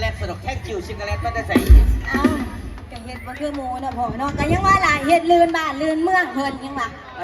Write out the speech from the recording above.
แลตสนุกแค่คิวชิงกโกแลตมัได้ใส่อีกเอ้าเฮ็ดบ่คือหมูนะพ่อเนาะก็ยังว่าล่ะเฮ็ดลืนบ้านลืนเมืองเพิ่นยังว่า